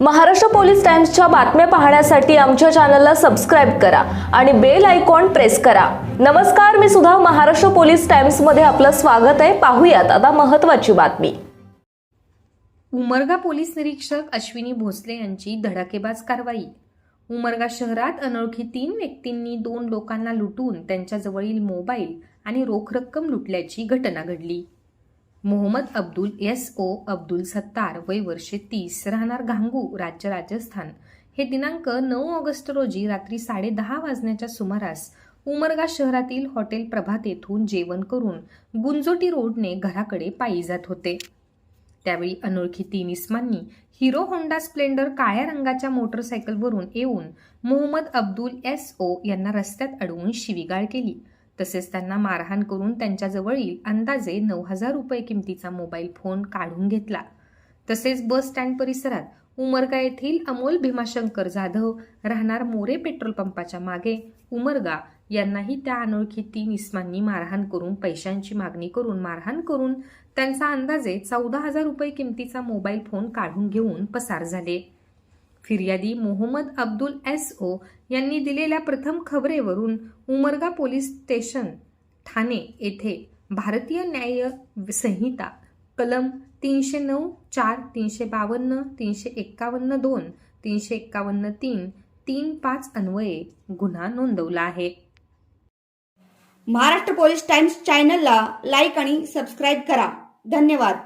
Maharashtra police टाइम्सच्या बातम्या पाहण्यासाठी आमच्या चॅनलला सबस्क्राईब करा आणि बेल आयकॉन प्रेस करा. नमस्कार मी सुद्धा महाराष्ट्र पोलीस टाइम्समध्ये आपलं स्वागत आहे. पाहूयात आता महत्वाची बातमी. उमरगा पोलीस निरीक्षक अश्विनी भोसले यांची धडाकेबाज कारवाई. उमरगा शहरात अनोळखी तीन व्यक्तींनी दोन लोकांना लुटून त्यांच्याजवळील मोबाईल आणि रोख रक्कम लुटल्याची घटना घडली. मोहम्मद अब्दुल एस ओ अब्दुल सत्तार वय वर्षे तीस राहणार घांगू राज्य राजस्थान. हे दिनांक नऊ ऑगस्ट रोजी रात्री साडेदहा वाजण्याच्या सुमारास उमरगा शहरातील हॉटेल प्रभात येथून जेवण करून गुंजोटी रोडने घराकडे पायी जात होते. त्यावेळी अनोळखी तीन इस्मांनी हिरो होंडा स्प्लेंडर काळ्या रंगाच्या मोटरसायकलवरून येऊन मोहम्मद अब्दुल एस ओ यांना रस्त्यात अडवून शिवीगाळ केली. तसेच त्यांना मारहाण करून त्यांच्याजवळील अंदाजे नऊ हजार रुपये किमतीचा मोबाईल फोन काढून घेतला. तसेच बस स्टँड परिसरात उमरगा येथील अमोल भीमाशंकर जाधव राहणार मोरे पेट्रोल पंपाच्या मागे. उमरगा यांनाही त्या अनोळखी तीन इस्मांनी मारहाण करून पैशांची मागणी करून मारहाण करून त्यांचा अंदाजे चौदा हजार रुपये किमतीचा मोबाईल फोन काढून घेऊन पसार झाले. फिर्यादी मोहम्मद अब्दुल एस ओ यांनी दिलेल्या प्रथम खबरेवरून उमरगा पोलीस स्टेशन ठाणे येथे भारतीय न्याय संहिता कलम तीनशे नऊ चार तीनशे बावन्न तीनशे एक्कावन्न दोन तीनशे एक्कावन्न तीन तीन पाच अन्वये गुन्हा नोंदवला आहे. महाराष्ट्र पोलीस टाइम्स चॅनलला लाईक आणि सबस्क्राईब करा. धन्यवाद.